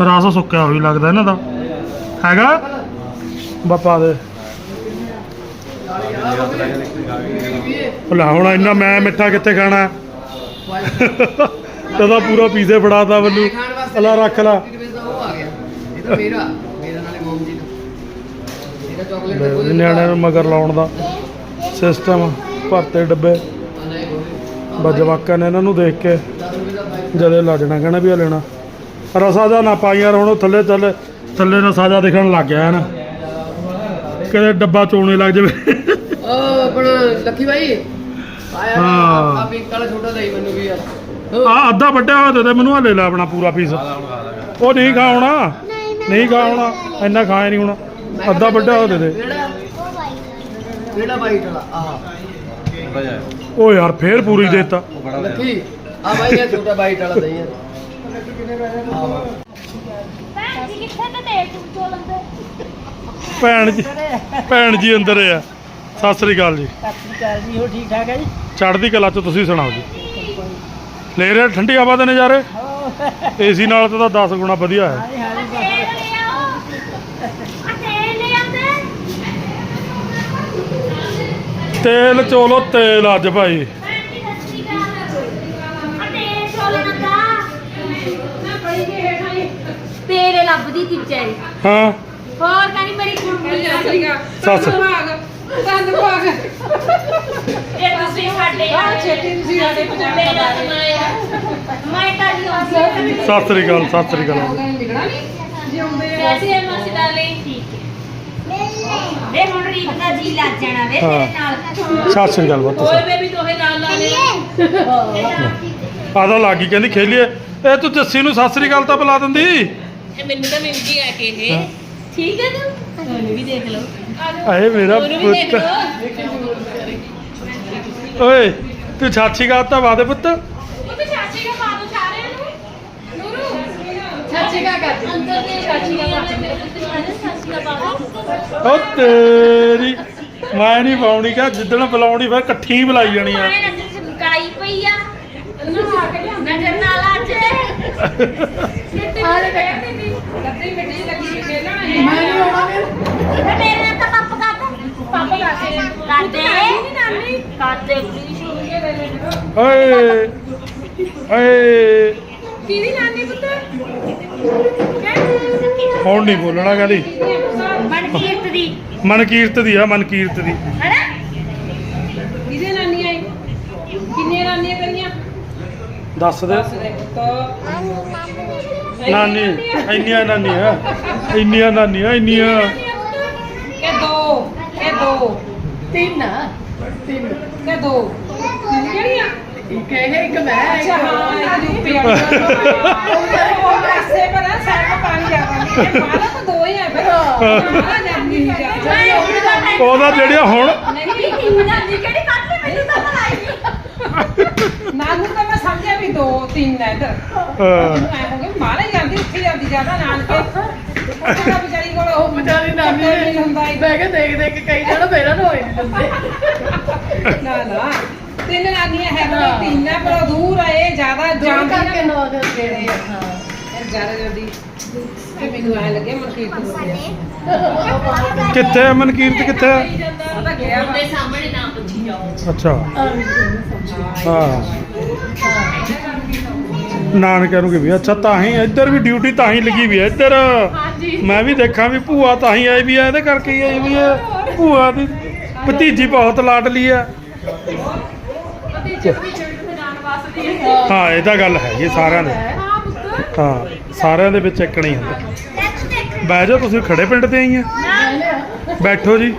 S1: ਰਸ ਸੁੱਕਿਆ ਹੋਈ ਲੱਗਦਾ ਇਹਨਾਂ ਦਾ। ਹੈਗਾ? ਬਾ ਪਾ ਦੇ। ਭਲਾ ਹੁਣ ਇੰਨਾ ਮੈਂ ਮਿੱਠਾ ਕਿੱਥੇ ਖਾਣਾ? ਤਦਾ ਪੂਰਾ ਪੀਜ਼ੇ ਫੜਾਤਾ ਮੈਨੂੰ। ਅਲਾ ਰੱਖ ਲਾ।
S5: ਇਹ ਤਾਂ ਮੇਰਾ ਮੇਰਾ ਨਾਲੇ ਮੋਮ ਜੀ ਦਾ ਇਹਦਾ ਚਾਕਲੇਟ ਦਾ ਕੋਈ
S1: ਨਿਆਣਿਆਂ ਨੂੰ ਮਗਰ ਲਾਉਣ ਦਾ ਸਿਸਟਮ ਭਰਤੇ ਡੱਬੇ। ਬਸ ਜਵਾਕਾਂ ਨੇ ਇਹਨਾਂ ਨੂੰ ਦੇਖ ਕੇ
S5: 10 ਰੁਪਏ ਦਾ
S1: ਜਦੇ ਲਾ ਜਾਣਾ ਕਹਿਣਾ ਵੀ ਆ ਲੈਣਾ। ਰਸਾ ਦਾ ਨਾ ਪਾਈ ਯਾਰ ਹੁਣ ਉਹ ਥੱਲੇ ਥੱਲੇ ਥੱਲੇ ਦਾ ਸਾਜਾ ਦਿਖਣ ਲੱਗ ਗਿਆ ਹੈ ਨਾ। ਕਿਤੇ ਡੱਬਾ ਚੋਣੇ ਲੱਗ ਜਾਵੇ।
S5: ਉਹ ਆਪਣਾ ਲੱਕੀ ਭਾਈ ਆਇਆ
S1: ਹਾਂ।
S5: ਆ ਪਿੰਕ ਵਾਲਾ ਛੋਟਾ ਦੇਈ ਮੈਨੂੰ ਵੀ ਯਾਰ
S1: ਆ ਅੱਧਾ ਵੱਡਿਆ ਹੋਇਆ ਦੇ ਦੇ ਮੈਨੂੰ ਆ ਲੈ ਲੈ ਆਪਣਾ ਪੂਰਾ ਪੀਸ ਉਹ ਨਹੀਂ ਖਾਉਣਾ।
S2: ਨਹੀਂ ਮੈਂ
S1: ਨਹੀਂ ਖਾਉਣਾ। ਇੰਨਾ ਖਾਇਆ ਨਹੀਂ ਹੋਣਾ। ਅੱਧਾ ਵੱਡਾ ਹੋ ਦੇ ਦੇ।
S5: ਕਿਹੜਾ?
S2: ਉਹ ਬਾਈ
S5: ਕਿਹੜਾ ਵਾਈਟ ਵਾਲਾ ਆਹ
S1: ਉਹ ਯਾਰ ਫੇਰ ਪੂਰੀ ਦੇਤਾ।
S5: ਲੱਕੀ। ਆ ਭਾਈ ਇਹ ਛੋਟਾ ਵਾਈਟ ਵਾਲਾ ਦੇਈ ਯਾਰ। ਆ ਵਾ।
S2: ਭੈਣ ਜੀ ਕਿੱਥੇ ਤੇ ਦੇ ਤੂੰ ਚੋਲਨ ਤੇ
S1: ਭੈਣ ਜੀ ਭੈਣ ਜੀ ਅੰਦਰ ਆ। ਸਤਿ ਸ੍ਰੀ ਅਕਾਲ ਜੀ।
S4: ਸਤਿ ਸ਼੍ਰੀ ਅਕਾਲ ਜੀ ਹੋ ਠੀਕ ਠਾਕ ਹੈ ਜੀ?
S1: ਚੜ੍ਹਦੀ ਕਲਾ ਚ ਤੁਸੀਂ ਸੁਣਾਓ ਜੀ। ਲੈ ਰਹੇ ਠੰਡੀ ਹਵਾ ਦੇ ਨਜ਼ਾਰੇ? ਏਸੀ ਨਾਲ ਤਾਂ 10 ਗੁਣਾ ਵਧੀਆ ਹੈ।
S2: ਤੇਲ ਲਿਆਓ ਆ ਤੇਲ ਲਿਆਉਂਦੇ
S1: ਤੇਲ ਚੋਲੋ ਤੇਲ ਅੱਜ ਭਾਈ।
S2: ਸਤਿ ਸ਼੍ਰੀ ਅਕਾਲ ਆ ਤੇਲ ਚੋਲਨ ਦਾ
S3: ਤੇਰੇ ਲੱਭਦੀ ਤੀ ਵਿਚਾਰੀ
S1: ਹਾਂ।
S3: ਹੋਰ ਕਹਿੰਦੀ ਮੇਰੀ ਕੁੜੀ ਆ।
S1: ਸੱਸ।
S4: ਧੰਨ ਭਾਗ
S3: ਇਹ ਤੁਸੀਂ ਸਾਡੇ
S4: ਆ ਛੇਤੀ ਤੁਸੀਂ ਸਾਡੇ ਪਜਾਮੇ
S3: ਮੇਰਾ ਸਮਾਇਆ ਮੈਂ ਤਾਂ ਜੀ
S1: ਸਤਿ ਸ੍ਰੀ ਅਕਾਲ ਸਤਿ ਸ੍ਰੀ ਅਕਾਲ।
S4: ਨਿਕਣਾ ਨਹੀਂ ਜਿਉਂਦੇ ਆ।
S3: ਕੈਸੀ ਹੈ ਮਾਸੀ ਡਾਰਲਿੰਗ ਠੀਕ ਹੈ ਵੇ ਹੁਣ ਰੀਤ ਦਾ ਜੀ ਲੱਗ ਜਾਣਾ ਵੇ
S1: ਹਾਂ।
S3: ਤੇਰੇ ਨਾਲ
S1: ਸਤਿ ਸ੍ਰੀ ਅਕਾਲ ਬੱਤ
S3: ਓਏ ਬੇਬੀ ਦੋਹੇ ਨਾਲ ਲਾ ਲੈ।
S1: ਆਦਾ ਲੱਗੀ ਕਹਿੰਦੀ ਖੇਲੀਏ। ਇਹ ਤੂੰ ਜੱਸੀ ਨੂੰ ਸਤਿ ਸ੍ਰੀ ਅਕਾਲ ਤਾਂ ਬੁਲਾ ਦਿੰਦੀ।
S3: ਇਹ ਮੈਨੂੰ ਤਾਂ ਮਿਲ ਗਈ ਆ ਕੇ ਇਹ ਠੀਕ ਹੈ ਤੂੰ? ਤੁਹਾਨੂੰ ਵੀ ਦੇਖ ਲਓ।
S1: ਆਏ ਮੇਰਾ
S3: ਉਹਨੂੰ ਵੀ ਦੇਖ
S1: ਪੁੱਤ। ਓਏ ਤੂੰ ਸਤਿ ਸ੍ਰੀ ਅਕਾਲ ਤਾਂ ਵਾਦੇ ਪੁੱਤ
S3: ਉਹ ਤੇ ਚਾਚੀ ਦਾ ਪਾ ਦੋ ਸਾਰੇ ਨੂੰ ਨੂਰੂ
S4: ਚਾਚੀ ਕਾ ਕਰ
S3: ਅੰਦਰ ਦੇ ਚਾਚੀ ਦਾ ਪਾ ਦੇ ਮੇਰੇ ਪੁੱਤ ਨੂੰ ਚਾਚੀ ਦਾ ਪਾ ਦੋ
S1: ਓ ਤੇਰੀ ਮੈਂ ਨਹੀਂ ਪਾਉਣੀ ਕਾ ਜਿੱਦਣ ਬੁਲਾਉਣੀ ਫਿਰ ਇਕੱਠੀ ਹੀ ਬੁਲਾਈ ਜਾਣੀ ਆ।
S3: ਮਾਰੇ ਨਜ਼ਰ ਚ ਮੁਕਾਈ ਪਈ ਆ। ਨਜ਼ਰ ਨਾਲ ਅੱਜ
S4: ਆਲੇ ਦੇਖ ਲੱਤੀ ਮਿੱਟੀ ਲੱਗੀ ਵੀ ਖੇਲਣਾ ਹੈ ਮੈਂ ਨਹੀਂ ਆਉਣਾ ਫਿਰ।
S2: ਤੇ ਮੇਰੇ ਨਾਲ ਤਾਂ ਪੰਪ ਕਰ
S3: ਪਾਪਾ ਕਰਦੇ
S2: ਕਰਦੇ
S3: ਨਾਨੀ। ਕਰਦੇ ਪਲੀਜ਼
S1: ਓਏ। ਓਏ।
S3: ਕਿਹਦੀ ਨਾਨੀ ਪੁੱਤ?
S1: ਹੁਣ ਨਹੀਂ ਬੋਲਣਾ ਕਹਿੰਦੀ।
S3: ਮਨਕੀਰਤ ਦੀ।
S1: ਮਨਕੀਰਤ ਦੀ ਆ ਮਨਕੀਰਤ ਦੀ।
S3: ਹੈਨਾ?
S4: ਕਿਹਦੇ ਨਾਨੀ ਆਈ ਕਿੰਨੀਆਂ ਨਾਨੀਆਂ ਕਰੀਆਂ?
S1: ਦੱਸ ਦੇ। ਨਾਨੀ ਇੰਨੀਆਂ ਨਾਨੀਆਂ ਇੰਨੀਆਂ ਨਾਨੀਆਂ ਇੰਨੀਆਂ।
S4: ਕਿ ਦੋ ਕਿ ਦੋ ਤਿੰਨ। ਤਿੰਨ ਕਿ ਦੋ।
S5: ਇੱਕ ਮੈਂ
S4: ਅੱਛਾ ਹਾਂ ਇਹ ਯੂਪੀ ਵਾਲੀ ਉਹ ਪਾਸੇ ਪਰ ਆ ਸਾਈਡ ਪਾਣੀ ਆ ਪਾਣੀ ਇਹ ਮਾਲਾ ਤਾਂ ਦੋ ਹੀ ਆ ਫਿਰ। ਮਾਲਾ ਜਾਂਦੀ ਨਹੀਂ
S1: ਉਹਦਾ ਜਿਹੜੀਆਂ ਹੁਣ
S3: ਨਹੀਂ ਕਿਹੜੀ ਲਈ ਮੈਨੂੰ ਤਾਂ ਲਾਈ
S4: ਨਾਨੂ ਤਾਂ ਮੈਂ ਸਮਝਿਆ ਵੀ ਦੋ ਤਿੰਨ ਹੈ ਇੱਧਰ
S1: ਹਾਂ,
S4: ਹੋ ਗਿਆ ਮਾਲਾ ਜਾਂਦੀ ਉੱਥੇ ਜਾਂਦੀ ਜ਼ਿਆਦਾ ਨਾਨਕੇ। ਤਾਂ ਵਿਚਾਰੀ ਕੋਲ ਉਹ
S5: ਵਿਚਾਰੀ ਨਾਨੀ
S4: ਨਹੀਂ ਹੁੰਦਾ
S5: ਨੇ ਮੈਂ ਕਿਹਾ ਦੇਖ ਦੇਖ ਕੇ ਕਈ ਜਣਾ ਮੇਰਾ ਨਾ ਹੋਈ ਨਹੀਂ ਦਿੰਦੇ।
S4: ਨਾ ਨਾ। ਤਿੰਨ ਨਾਨੀਆਂ ਹੈ ਤਾਂ ਤਿੰਨ ਹੈ ਪਰ ਉਹ ਦੂਰ ਆ ਇਹ ਜ਼ਿਆਦਾ
S5: ਜਾਣ ਕਰਕੇ
S4: ਨਾ
S5: ਦੇ ਹਾਂ।
S4: ਇਹ ਜ਼ਿਆਦਾ ਜਲਦੀ ਤੇ ਮੈਨੂੰ ਐ ਲੱਗੇ ਮਨਕੀਰਤ ਹੋ ਗਿਆ
S1: ਕਿੱਥੇ ਹੈ ਮਨਕੀਰਤ? ਕਿੱਥੇ ਹੈ?
S4: ਉਹ ਤਾਂ ਗਿਆ। ਵਾ।
S3: ਦੇ ਸਾਹਮਣੇ ਨਾ ਪੁੱਛੀ ਜਾਓ।
S1: ਅੱਛਾ। ਹਾਂ। ਨਾਨਕਿਆਂ ਨੂੰ ਕਿ ਵੀ ਅੱਛਾ ਤਾਂ ਹੀ ਇੱਧਰ ਵੀ ਡਿਊਟੀ ਤਾਂ ਹੀ ਲੱਗੀ ਵੀ ਹੈ ਇੱਧਰ। ਮੈਂ ਵੀ ਦੇਖਾਂ ਵੀ ਭੂਆ ਤਾਂ ਹੀ ਆਈ ਵੀ ਹੈ ਇਹਦੇ ਕਰਕੇ ਹੀ ਆਈ ਵੀ ਹੈ ਭੂਆ ਦੀ ਭਤੀਜੀ ਬਹੁਤ ਲਾਡਲੀ ਹੈ ਹਾਂ ਇਹ ਤਾਂ ਗੱਲ ਹੈਗੀ ਸਾਰਿਆਂ ਦੇ। ਹਾਂ ਸਾਰਿਆਂ ਦੇ ਵਿੱਚ ਇੱਕ ਨਹੀਂ ਹੁੰਦਾ। ਬਹਿ ਜਾਓ ਤੁਸੀਂ ਖੜੇ ਪਿੰਡ ਤੇ ਆਈਆਂ ਬੈਠੋ ਜੀ।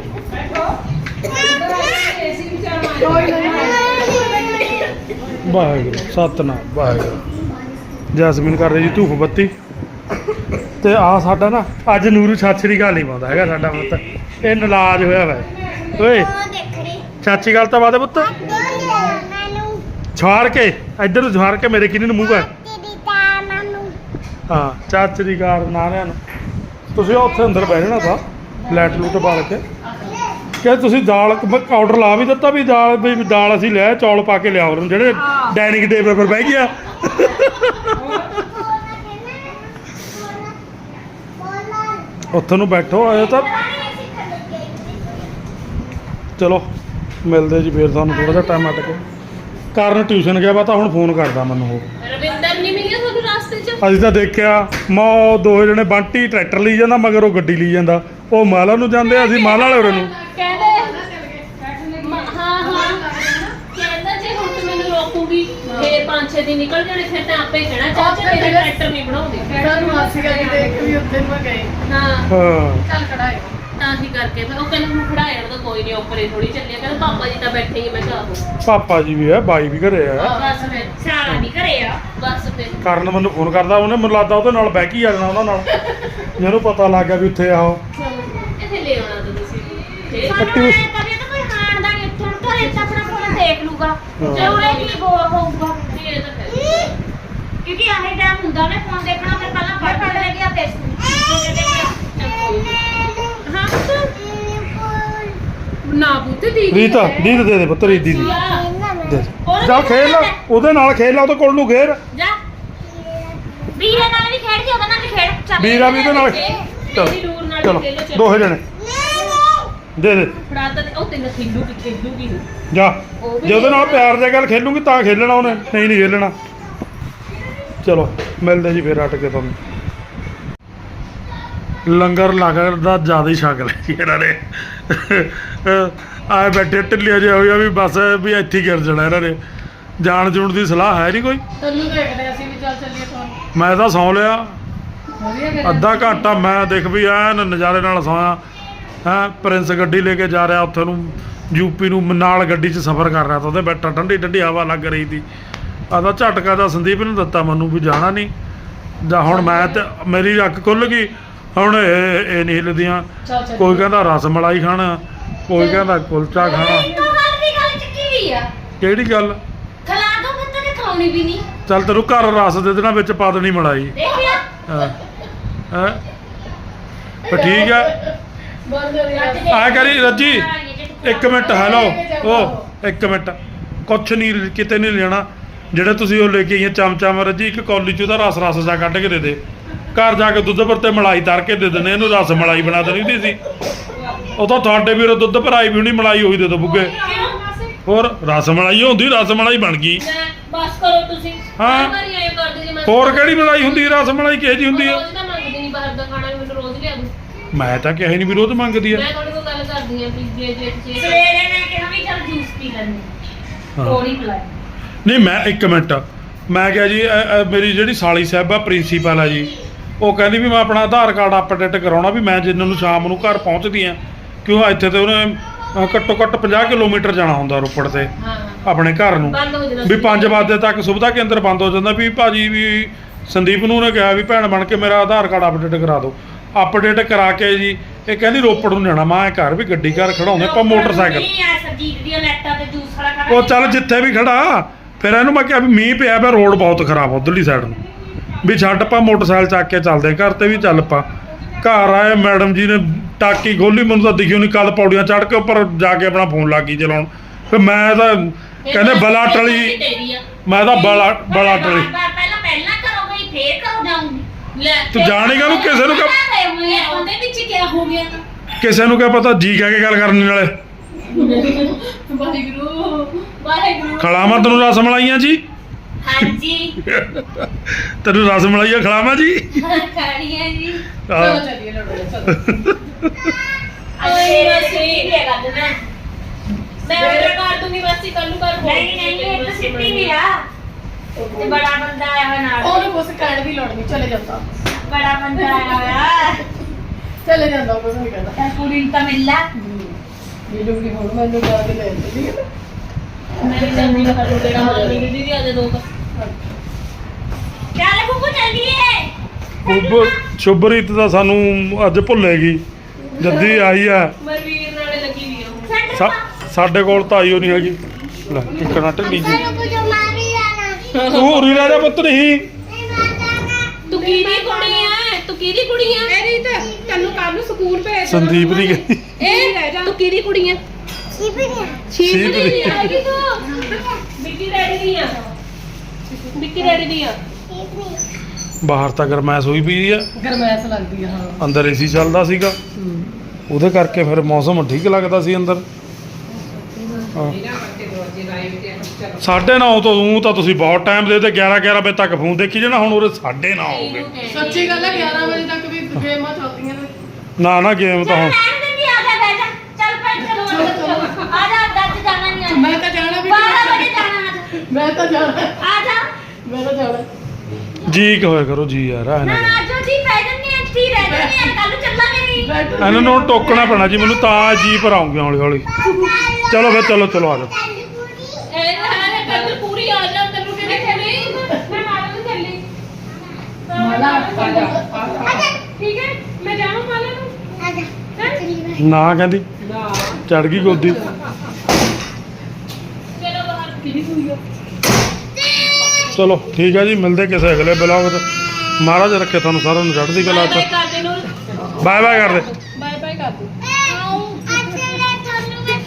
S1: ਵਾਹਿਗੁਰੂ ਸਤਨਾਮ ਵਾਹਿਗੁਰੂ। ਜੈਸਮੀਨ ਕਰ ਰਹੀ ਜੀ ਧੂਫ ਬੱਤੀ। ਤੇ ਆ ਸਾਡਾ ਨਾ ਅੱਜ ਨੂਰੂ ਛਾਛੜੀ ਗੱਲ ਨਹੀਂ ਪਾਉਂਦਾ ਹੈਗਾ ਸਾਡਾ ਪੁੱਤ। ਇਹ ਨਾਲਾਜ ਹੋਇਆ ਵਾ ਓਏ ਚਾਚੀ ਗੱਲ ਤਾਂ ਬਾਦੇ ਪੁੱਤ। ਛਾੜ ਕੇ ਇੱਧਰ ਨੂੰ ਛਾੜ ਕੇ ਮੇਰੇ ਕਿੰਨੇ ਨੂੰ ਮੂੰਹ ਕਰ।
S2: ਤੇਰੀ ਤਾਂ ਮੈਨੂੰ
S1: ਹਾਂ ਚਾਚੜੀ ਕਾਰ ਨਾਰਿਆਂ ਨੂੰ ਤੁਸੀਂ ਉੱਥੇ ਅੰਦਰ ਬਹਿ ਜਾਣਾ ਤਾਂ ਲੈਟ ਲੂਟ ਬਾਲ ਕੇ। ਕਿ ਤੁਸੀਂ ਦਾਲ ਆਰਡਰ ਲਾ ਵੀ ਦਿੱਤਾ ਵੀ ਦਾਲ ਵੀ ਦਾਲ ਅਸੀਂ ਲਿਆ ਚੌਲ ਪਾ ਕੇ ਲਿਆਓ ਉਹਨੂੰ ਜਿਹੜੇ ਡਾਈਨਿੰਗ ਟੇਬਲ ਪਰ ਬਹਿ ਗਿਆ। ਉੱਥੇ ਨੂੰ ਬੈਠੋ ਆਏ ਤਾਂ। ਚਲੋ ਮਿਲਦੇ ਜੀ ਫੇਰ ਤੁਹਾਨੂੰ ਥੋੜਾ ਜਿਹਾ ਟਾਈਮ ਅੱਟ ਕੇ। ਕਰਨ ਟਿਊਸ਼ਨ ਗਿਆ ਵਾ ਤਾਂ ਹੁਣ ਫੋਨ ਕਰਦਾ ਮੈਨੂੰ ਉਹ।
S3: ਰਵਿੰਦਰ ਨਹੀਂ ਮਿਲਿਆ ਤੁਹਾਨੂੰ ਰਸਤੇ 'ਚ?
S1: ਅਸੀਂ ਤਾਂ ਦੇਖਿਆ ਮਾ ਉਹ ਦੋ ਜਣੇ ਬੰਟੀ ਟਰੈਕਟਰ ਲਈ ਜਾਂਦਾ ਮਗਰ ਉਹ ਗੱਡੀ ਲਈ ਜਾਂਦਾ। ਉਹ ਮਾਲਾ ਨੂੰ ਜਾਂਦੇ ਅਸੀਂ ਮਾਲਾ ਵਾਲੇ ਉਰੇ ਨੂੰ।
S3: ਕਹਿੰਦੇ ਮ- ਹਾਂ ਹਾਂ। ਕਹਿੰਦਾ ਜੇ ਹੁਣ ਤੂੰ ਮੈਨੂੰ ਰੋਕੂਗੀ
S6: ਫੇਰ ਪੰਜ ਛੇ ਦਿਨ ਨਿਕਲ ਜਾਣੇ ਫਿਰ ਤਾਂ ਆਪੇ ਕਹਿਣਾ ਚਾਚਾ ਮੇਰਾ ਟਰੈਕਟਰ ਨਹੀਂ ਬਣਾਉਂਦੇ।
S5: ਸਾਨੂੰ ਮਾਸੀ ਕਾ ਦੇਖ ਵੀ ਉੱਥੇ ਨੂੰ ਗਏ
S6: ਹਾਂ।
S1: ਹਾਂ।
S5: ਚੱਲ ਖੜਾਏ
S6: ਤਾਂ ਹੀ ਕਰਕੇ ਫਿਰ ਉਹ ਕਹਿੰਦਾ ਮੈਨੂੰ ਖੜਾਇਆ ਤਾਂ ਕੋਈ ਨਹੀਂ ਉੱਪਰੇ ਥੋੜੀ ਚੱਲਿਆ ਕਹਿੰਦਾ ਪਾਪਾ ਜੀ ਤਾਂ ਬੈਠੇ ਹੀ। ਮੈਂ ਕਿਹਾ ਆਹੋ।
S1: ਪਾਪਾ ਜੀ ਵੀ ਹੈ ਬਾਈ ਵੀ ਘਰੇ ਆ।
S6: ਬਸ ਫਿਰ।
S3: ਸਿਆਣਾ ਨਹੀਂ ਘਰੇ ਆ।
S6: ਬਸ ਫਿਰ।
S1: ਕਰਨ ਮੈਨੂੰ ਫੋਨ ਕਰਦਾ ਉਹਨੇ ਮੈਨੂੰ ਲੱਗਦਾ ਉਹਦੇ ਨਾਲ ਬਹਿ ਕੇ ਆ ਜਾਣਾ ਉਹਨਾਂ ਨਾਲ। ਜਿਹਨੂੰ ਪਤਾ ਲੱਗ ਗਿਆ ਵੀ ਉੱਥੇ ਆਓ
S6: ਇੱਥੇ ਲੈ ਆਉਣਾ ਤਾਂ ਤੁਸੀਂ। ਫੇਰ
S3: ਸਾਨੂੰ
S1: ਪੱਟੀ ਉਸ-
S3: ਐਂ ਕਦੇ ਤਾਂ ਕੋਈ ਹਾਣ ਦਾ ਨਹੀਂ ਇੱਥੇ ਹੁਣ ਘਰੇ ਤਾਂ ਆਪਣਾ ਫੋਨ ਦੇਖ ਲੂਗਾ। ਜੇ ਉਰੇ ਕੀ ਬੋਰ ਹੋਊਗਾ।
S6: ਇਹ ਤਾਂ ਹੈ
S3: ਕਿਉਂਕਿ ਆਹੇ ਟਾਈਮ ਹੁੰਦਾ ਉਹਨੇ ਫੋਨ ਦੇਖਣਾ ਫਿਰ ਪਹਿਲਾਂ ਪੜ ਪੜ ਲੈ ਗਿਆ ਤੇ ਹਾਂ
S6: ਨਾ। ਪੁੱਤ ਦੀ
S1: ਰੀਤ ਦੀਦ ਦੇ ਦੇ ਪੁੱਤ ਰੀਤ ਦੀ ਦੇ। ਦੇ। ਚੱਲ ਖੇਲ ਲਾ, ਉਹਦੇ ਨਾਲ ਖੇਲ ਲਾ ਉਹਦੇ ਕੋਲ ਨੂੰ ਘੇਰ।
S3: ਜਾ। ਵੀਰੇ ਨਾਲ ਵੀ ਖੇਡ ਜੀ ਉਹਦੇ ਨਾਲ ਵੀ ਖੇਡ। ਚੱਲ
S1: ਵੀਰਾ ਵੀ ਉਹਦੇ ਨਾਲ
S6: ਮੇਰੀ ਨੂਰ ਨਾਲ
S1: ਚਲੋ
S6: ਖੇਲੋ ਚਲੋ।
S1: ਦੋਹੇ ਜਣੇ ਦੇ ਦੇ।
S6: ਫੜਾ ਤਾਂ ਉਹ ਤੈਨੂੰ ਖੇਲੂ ਕਿ ਖੇਲੂਗੀ
S1: ਜਾ। ਜੇ ਉਹਦੇ ਨਾਲ ਪਿਆਰ ਦੇ ਗੱਲ ਖੇਲੂਗੀ ਤਾਂ ਖੇਲਣਾ ਉਹਨੇ ਨਹੀਂ ਨਹੀਂ ਖੇਲਣਾ। ਚਲੋ ਮਿਲਦੇ ਜੀ ਫੇਰ ਅਟ ਕੇ ਤੁਹਾਨੂੰ। ਲੰਗਰ ਲੱਗਦਾ ਜ਼ਿਆਦਾ ਹੀ ਛਕ ਲਿਆ ਜੀ ਇਹਨਾਂ ਨੇ। ਆਏ ਬੈਠੇ ਢਿੱਲੀਆਂ ਜਿਹਾ ਹੋਇਆ ਵੀ ਬਸ ਵੀ ਇੱਥੇ ਹੀ ਗਿਰ ਜਾਣਾ ਇਹਨਾਂ ਨੇ। ਜਾਣ ਜੂਣ ਦੀ ਸਲਾਹ ਹੈ ਨਹੀਂ ਕੋਈ।
S5: ਤੈਨੂੰ ਦੇਖਦੇ ਅਸੀਂ ਵੀ ਚੱਲ ਚੱਲੀਏ ਤੁਹਾਨੂੰ
S1: ਮੈਂ ਤਾਂ ਸੌਂ ਲਿਆ। ਅੱਧਾ ਘੰਟਾ ਮੈਂ ਦੇਖ ਵੀ ਐਨ ਨਜ਼ਾਰੇ ਨਾਲ ਸੌਂਇਆ। ਹੈਂ ਪ੍ਰਿੰਸ ਗੱਡੀ ਲੈ ਕੇ ਜਾ ਰਿਹਾ ਉੱਥੇ ਨੂੰ। ਯੂਪੀ ਨੂੰ ਨਾਲ ਗੱਡੀ 'ਚ ਸਫ਼ਰ ਕਰ ਰਿਹਾ ਤਾਂ ਉਹਦੇ ਬੈਠਾ ਠੰਡੀ ਠੰਡੀ ਹਵਾ ਲੱਗ ਰਹੀ ਸੀ। ਆਦਾ ਝਟਕਾ ਦਾ ਸੰਦੀਪ ਨੇ ਦਿੱਤਾ ਮੈਨੂੰ ਵੀ ਜਾਣਾ ਨਹੀਂ। ਜਾਂ ਹੁਣ ਮੈਂ ਤੇ ਮੇਰੀ ਅੱਖ ਖੁੱਲ ਗਈ। ਹੁਣ ਇਹ ਇਹ ਨਹੀਂ ਹਿੱਲਦੀਆਂ।
S5: ਚੱਲ ਚੱਲ।
S1: ਕੋਈ ਕਹਿੰਦਾ ਰਸ ਮਲਾਈ ਖਾਣਾ ਕੋਈ ਕਹਿੰਦਾ ਕੁਲਚਾ ਖਾਣਾ।
S3: ਤੂੰ ਗੱਲ ਦੀ ਗੱਲ ਚੱਕੀ ਵੀ ਆ।
S1: ਕਿਹੜੀ ਗੱਲ?
S3: ਖਲਾ ਦੋ ਫਿਰ ਤੇ ਖਾਉਣੀ ਵੀ ਨਹੀਂ।
S1: ਚੱਲ ਤੈਨੂੰ ਘਰ ਰਸ ਦੇ ਦੇਣਾ ਵਿੱਚ ਪਾ ਦੇਣੀ ਮਲਾਈ।
S3: ਦੇਖਿਆ
S1: ਹਾਂ। ਹਾਂ? ਪਰ ਠੀਕ ਹੈ
S5: ਬੰਦ ਕਰੀ
S1: ਆ ਕਰੀ ਰੱਜੀ। ਇੱਕ ਮਿੰਟ ਹੈਲੋ। ਉਹ ਇੱਕ ਮਿੰਟ। ਕੁਛ ਨਹੀਂ ਕਿਤੇ ਨਹੀਂ ਲੈਣਾ। ਜਿਹੜੇ ਤੁਸੀਂ ਉਹ ਲੈ ਕੇ ਆਈਆਂ ਚਮਚਾ ਰੱਜੀ ਇੱਕ ਕੌਲੀ ਚ ਉਹਦਾ ਰਸ ਰਸ ਜਾ ਕੱਢ ਕੇ ਦੇ ਦੇ। ਘਰ ਜਾ ਕੇ ਦੁੱਧ ਪਰ ਤੇ ਮਲਾਈ ਤਰ ਕੇ ਦੇ ਦਿੰਦੇ ਇਹਨੂੰ ਰਸ ਮਲਾਈ ਬਣਾ ਦੇਣੀ ਹੁੰਦੀ ਸੀ। ਉਹ ਤਾਂ ਤੁਹਾਡੇ ਵੀਰੋ ਦੁੱਧ ਭਰਾਈ ਵੀ ਹੁਣੀ ਮਲਾਈ ਹੋਈ ਦੇ ਦੋ ਬੁੱਗੇ। ਹੋਰ ਰਸ ਮਲਾਈ ਹੁੰਦੀ ਰਸ ਮਲਾਈ ਬਣ ਗਈ।
S6: ਮੈਂ ਬਸ ਕਰੋ ਤੁਸੀਂ।
S1: ਹਾਂ।
S6: ਹਰ
S1: ਕਿਹੜੀ ਮਲਾਈ ਹੁੰਦੀ ਰਸ ਮਲਾਈ ਕਿਹੋ ਜੀ ਹੁੰਦੀ ਆ?
S6: ਰੋਜ਼ ਤਾਂ ਮੰਗਦੀ ਨਹੀਂ ਬਾਹਰ ਦਾ ਖਾਣਾ ਮੈਨੂੰ ਰੋਜ਼ ਲਿਆ ਦੋ
S1: ਮੈਂ ਤਾਂ ਕਿਹਾ ਨਹੀਂ ਵਿਰੋਧ ਮੰਗਦੀ ਆ।
S6: ਮੈਂ ਤੁਹਾਡੇ ਕੋਲ ਗੱਲ ਕਰਦੀ ਆ ਵੀ ਜੇ ਜੇ ਤੁਸੀਂ
S3: ਸਵੇਰੇ ਮੈਂ ਕਿਹਾ ਵੀ ਚੱਲ ਜੂਸ ਪੀ ਲੈਂਦੇ
S1: ਹਾਂ।
S3: ਥੋੜੀ ਪਲਾਈ
S1: ਨਹੀਂ ਮੈਂ ਇੱਕ ਮਿੰਟ। ਮੈਂ ਕਿਹਾ ਜੀ ਮੇਰੀ ਜਿਹੜੀ ਸਾਲੀ ਸਾਹਿਬ ਪ੍ਰਿੰਸੀਪਲ ਆ ਜੀ। ਉਹ ਕਹਿੰਦੀ ਵੀ ਮੈਂ ਆਪਣਾ ਆਧਾਰ ਕਾਰਡ ਅਪਡੇਟ ਕਰਾਉਣਾ ਵੀ ਮੈਂ ਜਿੰਨਾਂ ਨੂੰ ਸ਼ਾਮ ਨੂੰ ਘਰ ਪਹੁੰਚਦੀ ਆ ਕਿਉਂ ਇੱਥੇ ਤੇ ਉਹਨੇ ਘੱਟੋ ਘੱਟ 50 ਕਿਲੋਮੀਟਰ ਜਾਣਾ ਹੁੰਦਾ ਰੋਪੜ ਤੇ
S6: ਹਾਂ।
S1: ਆਪਣੇ ਘਰ ਨੂੰ।
S6: ਬੰਦ ਹੋ ਜਾਣਾ
S1: ਵੀ 5 ਵਜੇ ਤੱਕ ਸੁਵਿਧਾ ਕੇਂਦਰ ਬੰਦ ਹੋ ਜਾਂਦਾ ਵੀ ਭਾਜੀ ਵੀ ਸੰਦੀਪ ਨੂੰ ਨੇ ਕਿਹਾ ਵੀ ਭੈਣ ਬਣ ਕੇ ਮੇਰਾ ਆਧਾਰ ਕਾਰਡ ਅਪਡੇਟ ਕਰਾ ਦਿਓ। ਅਪਡੇਟ ਕਰਾ ਕੇ ਜੀ ਇਹ ਕਹਿੰਦੀ ਰੋਪੜ ਨੂੰ ਜਾਣਾ। ਮੈਂ ਘਰ ਵੀ ਗੱਡੀ ਘਰ ਖੜਾਉਂਦੇ ਆਪਾਂ ਮੋਟਰਸਾਈਕਲ।
S3: ਨਹੀਂ ਆ ਸਰਜੀਤ ਦੀਆਂ ਲੈਟਾਂ ਤੇ ਜੂਸ ਵਾਲਾ ਖੜਾ
S1: ਉਹ ਚੱਲ ਜਿੱਥੇ ਵੀ ਖੜਾ ਫਿਰ ਇਹਨੂੰ ਮੈਂ ਕਿਹਾ ਵੀ ਮੀਂਹ ਪਿਆ ਪਿਆ ਰੋਡ ਬਹੁਤ ਖਰਾਬ ਉਧਰਲੀ ਸਾਈਡ ਨੂੰ। ਵੀ ਛੱਡ ਪਾ ਮੋਟਰਸਾਈਕਲ ਚੱਕ ਕੇ ਚੱਲਦੇ ਘਰ ਤੇ ਵੀ ਚੱਲ ਪਾ ਘਰ ਆਏ ਮੈਡਮ ਜੀ ਨੇ ਟਾਕੀ ਖੋਲੀ ਮੈਨੂੰ ਤਾਂ ਦਿਖਿਓ ਨਹੀਂ ਕੱਲ ਪੌੜੀਆਂ ਚੜ੍ਹ ਕੇ ਉੱਪਰ ਜਾ ਕੇ ਆਪਣਾ ਫੋਨ ਲੱਗੀ ਚਲਾਉਣ। ਫਿਰ ਮੈਂ ਤਾਂ ਕਹਿੰਦੇ ਬਲਾ ਟਲੀ। ਮੈਂ ਤਾਂ ਬਲਾ ਬਲਾ ਟਲੀ।
S3: ਪਹਿਲਾਂ ਪਹਿਲਾਂ ਕਰੋ ਗਈ ਫੇਰ ਕਰੋ ਜਾਊਂਗੀ।
S6: ਲੈ
S1: ਤੂੰ ਜਾਣੇਗਾ ਨੂੰ ਕਿਸੇ ਨੂੰ ਕਿਆ-
S6: ਇਹ ਉਹਦੇ ਵਿੱਚ ਕੀ ਹੋ ਗਿਆ
S1: ਕਿਸੇ ਨੂੰ ਕਿਆ ਪਤਾ ਜੀ ਕਹਿ ਕੇ ਗੱਲ ਕਰਨ ਵਾਲੇ
S6: ਵਾਹਿਗੁਰੂ। ਵਾਹਿਗੁਰੂ।
S1: ਖਲਾਵਾਂ ਤੈਨੂੰ ਰਸ ਮਲਾਈਆਂ ਜੀ।
S3: ਹਾਂਜੀ।
S1: ਤੈਨੂੰ ਰਸ ਮਲਾਈਆਂ ਖਲਾਵਾਂ ਜੀ?
S3: ਖਾਣੀਆਂ ਜੀ।
S1: ਆਹ।
S5: ਚਲੋ ਚੱਲੀਏ ਲੜੋ ਚਲੋ।
S3: ਅਸੀਂ ਲੈ ਗਾ ਦੇਣਾ
S6: ਮੈਂ ਆਰਡਰ ਕਰ ਦੂੰਗੀ ਬਸ ਹੀ ਕੱਲ ਕਰ
S3: ਨਹੀਂ ਨਹੀਂ ਇਹ ਤਾਂ ਸਿੱਧੀ ਵੀ ਆ। ਤੇ ਬੜਾ ਬੰਦਾ ਆਇਆ ਹੋਇਆ ਨਾਲ।
S5: ਉਹਨੂੰ ਕੁਛ ਕਹਿਣ ਦੀ ਲੋੜ ਨਹੀਂ ਚਲੇ ਜਾਂਦਾ
S3: ਬੜਾ ਬੰਦਾ ਆਇਆ ਹੋਇਆ।
S5: ਚਲੇ ਜਾਂਦਾ ਕੁਛ ਨਹੀਂ ਕਹਿੰਦਾ।
S3: ਤਾਂ ਕੁੜੀ ਨੂੰ ਤਾਂ ਮਿਲਲਾ
S5: ਇਹ ਲੋਕੀ ਹੁਣ ਮੈਨੂੰ ਜਾ ਕੇ ਲੈ ਚੱਲੀ
S6: ਦੋ
S3: ਬੁੱਬੂ ਚੱਲੀਏ
S1: ਸ਼ੁਭ ਸ਼ੁਭਰੀਤ ਤਾਂ ਸਾਨੂੰ ਅੱਜ ਭੁੱਲੇਗੀ। ਜੱਦੀ ਆਈ ਆ।
S6: ਮੈਂ ਵੀਰ ਨਾਲੇ ਲੱਗੀ ਵੀ ਆ
S3: ਸਾਡੇ
S1: ਸਾ- ਸਾਡੇ ਕੋਲ ਤਾਂ ਆਈ ਓ ਨਹੀਂ ਹੈਗੀ। ਲੈ ਕਿਕਣਾ ਢਿੱਲੀ ਜੀ ਤੂੰ ਉਰੀ ਰਹਿ ਜਾ ਪੁੱਤ ਨਹੀਂ।
S6: ਤੂੰ ਕਿਹਦੀ ਕੁੜੀ ਆ? ਤੂੰ ਕਿਹਦੀ ਕੁੜੀ ਆ?
S4: ਮੇਰੀ ਤਾਂ ਤੈਨੂੰ ਕੱਲ ਨੂੰ ਸਕੂਲ ਭੇਜ
S1: ਸੰਦੀਪ ਦੀ ਗਈ।
S6: ਇਹ ਰਹਿ ਜਾ। ਤੂੰ ਕਿਹਦੀ ਕੁੜੀ ਆ?
S1: ਸ਼ੀਪ
S6: ਦੀ। ਨਹੀਂ ਆਏਗੀ ਤੂੰ ਬਿੱਕੀ ਡੈਡੀ ਦੀ ਆ ਬਿੱਕੀ ਡੈਡੀ ਦੀ ਆ
S1: ਬਾਹਰ ਤਾਂ ਗਰਮੈਸ਼ ਹੋਈ ਪਈ ਆ।
S5: ਗਰਮੈਸ ਲੱਗਦੀ ਆ ਹਾਂ।
S1: ਅੰਦਰ ਏਸੀ ਚੱਲਦਾ ਸੀਗਾ। ਉਹਦੇ ਕਰਕੇ ਫਿਰ ਮੌਸਮ ਠੀਕ ਲੱਗਦਾ ਸੀ ਅੰਦਰ। ਹਾਂ। ਸਾਢੇ 9 ਤੋਂ ਊਂ ਤਾਂ ਤੁਸੀਂ ਬਹੁਤ ਟਾਈਮ ਦੇ ਤੇ 11 11 ਵਜੇ ਤੱਕ ਫੋਨ ਦੇਖੀ ਜਾਣਾ ਹੁਣ ਉਹਦੇ 9:30 ਹੋ ਗਏ।
S5: ਸੱਚੀ ਗੱਲ ਹੈ 11 ਵਜੇ ਤੱਕ ਵੀ ਗੇਮਾਂ ਚੱਲਦੀਆਂ ਨੇ।
S1: ਨਾ ਨਾ ਗੇਮ ਤਾਂ ਹੁਣ
S3: ਰਹਿਣ ਦੇ ਆ ਜਾ ਬਹਿ ਜਾ ਚੱਲ ਪੈ ਚਲੋ ਆ ਜਾ ਦੱਜ ਜਾਣਾ ਨਹੀਂ
S5: ਮੈਂ ਤਾਂ ਜਾਣਾ ਵੀ
S3: 12 ਵਜੇ ਜਾਣਾ ਅੱਜ
S5: ਮੈਂ ਤਾਂ
S4: ਤਾਂ ਜਾਣਾ
S3: ਆ ਜਾ।
S4: ਮੈਂ ਤਾਂ ਜਾਣਾ
S1: ਜੀ ਕਿ ਹੋਇਆ ਕਰੋ ਜੀ ਯਾਰ ਐ
S3: ਨਾ
S1: ਨਾ
S3: ਨਾ ਆਜੋ ਜੀ ਪੈ ਜੰਨੇ ਆ ਇੱਥੇ ਹੀ ਰਹਿ ਜੰਨੇ ਆ ਕੱਲ ਨੂੰ ਚੱਲਾਂਗੇ ਨਹੀਂ
S4: ਬੈਠ
S1: ਇਹਨਾਂ ਨੂੰ ਟੋਕਣਾ ਪੈਣਾ ਜੀ ਮੈਨੂੰ ਤਾਂ ਜੀ ਪਰ ਆਉਂਗੇ ਹੌਲੀ ਹੌਲੀ ਚਲੋ ਫਿਰ ਚਲੋ ਚਲੋ ਆ ਜਾਓ।
S6: ਆ ਜਾ
S7: ਮਾਲਾ ਨੂੰ ਚੱਲੀ
S4: ਮਾਲਾ ਆ ਜਾ। ਆ ਜਾ
S7: ਠੀਕ ਹੈ ਮੈਂ ਜਾਵਾਂ ਮਾਲਾ ਨੂੰ?
S1: ਨਾ ਕਹਿੰਦੀ
S4: ਨਾ।
S1: ਚੜ ਗਈ ਗੋਦੀ।
S6: ਚਲੋ ਬਾਹਰ।
S4: ਕਿਹਦੀ ਸੂਈ ਆ
S1: ਚਲੋ ਠੀਕ ਹੈ ਜੀ ਮਿਲਦੇ ਕਿਸੇ ਅਗਲੇ ਬਲੌਗ 'ਚ ਮਹਾਰਾਜ ਰੱਖੇ ਤੁਹਾਨੂੰ ਸਾਰਿਆਂ ਨੂੰ ਚੜ੍ਹਦੀ ਕਲਾ 'ਚ।
S6: ਬਾਏ ਕਰਦੇ
S1: ਬਾਏ ਬਾਏ ਕਰਦੇ।
S6: ਬਾਏ ਬਾਏ ਕਰ ਦੋ